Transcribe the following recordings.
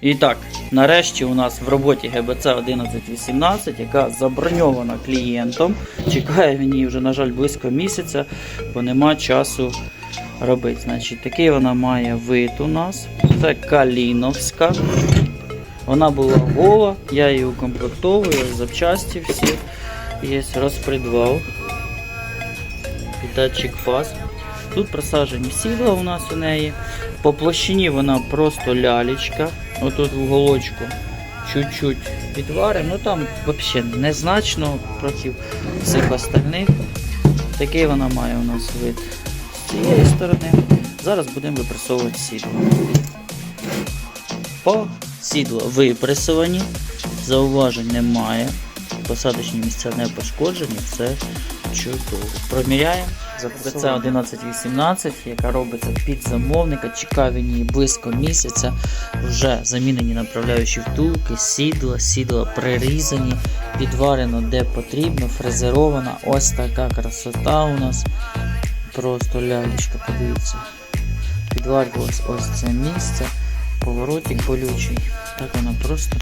І так, нарешті у нас в роботі ГБЦ 1118, яка заброньована клієнтом. Чекає він її вже, на жаль, близько місяця, бо нема часу робити. Значить, такий вона має вид у нас. Це Каліновська. Вона була гола, я її укомплектовую, запчасті всі. Є розпредвал. Датчик фаз. Тут просаджені сідла у нас у неї. По площині вона просто лялечка. Отут в уголочку чуть-чуть підваримо. Ну там взагалі незначно проти всіх остальних. Такий вона має у нас вид з цієї сторони. Зараз будемо випресовувати сідло. По сідло випресовані, зауважень немає. Посадочні місця не пошкоджені, все чудово. Проміряємо. Це 1118, яка робиться під замовника. Чекав її близько місяця. Вже замінені направляючі втулки, сідла, сідла прирізані, підварено де потрібно, фрезерована. Ось така красота у нас. Просто лялечка, подивіться. Підварювалось ось це місце. Поворотик болючий. Так вона просто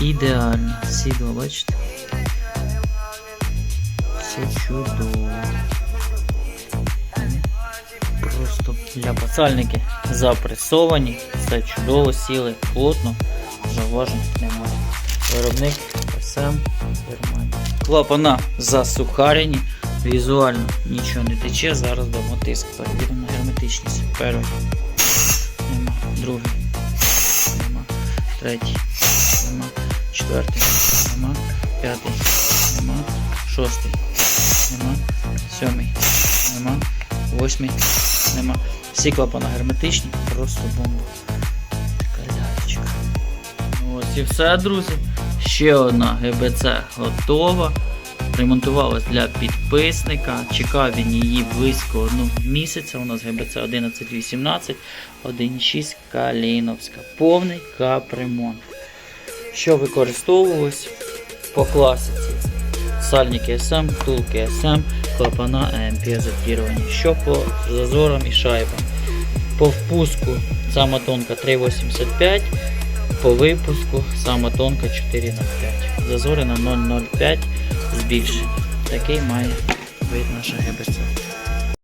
ідеальна. Сідло, бачите? Все чудово. Просто для пацальники запресовані, все чудово сіли, плотно, зауважень немає. Виробник СМ Германія. Клапана засухарені, візуально нічого не тече, зараз дамо тиск. Перевіримо герметичність. Перший. Нема. Другий. Нема. Третій. Нема. Четвертий. Нема. П'ятий. Нема. Шостий. Нема. Сьомий. Нема. Восьмий. Нема. Всі клапана герметичні, просто бомба. Така лялечка. Ось і все, друзі. Ще одна ГБЦ готова. Ремонтувалась для підписника. Чекав він її близько одного місяця. У нас ГБЦ 1118, 1.6 Каліновська. Повний капремонт. Що використовувалось по класиці? Сальники СМ, втулки СМ, клапана АМП зафіровані. Що по зазорам і шайбам? По впуску сама тонка 3,85, по випуску сама тонка 4,05. Зазори на 0,05 збільшені. Такий має вид наша ГБЦ.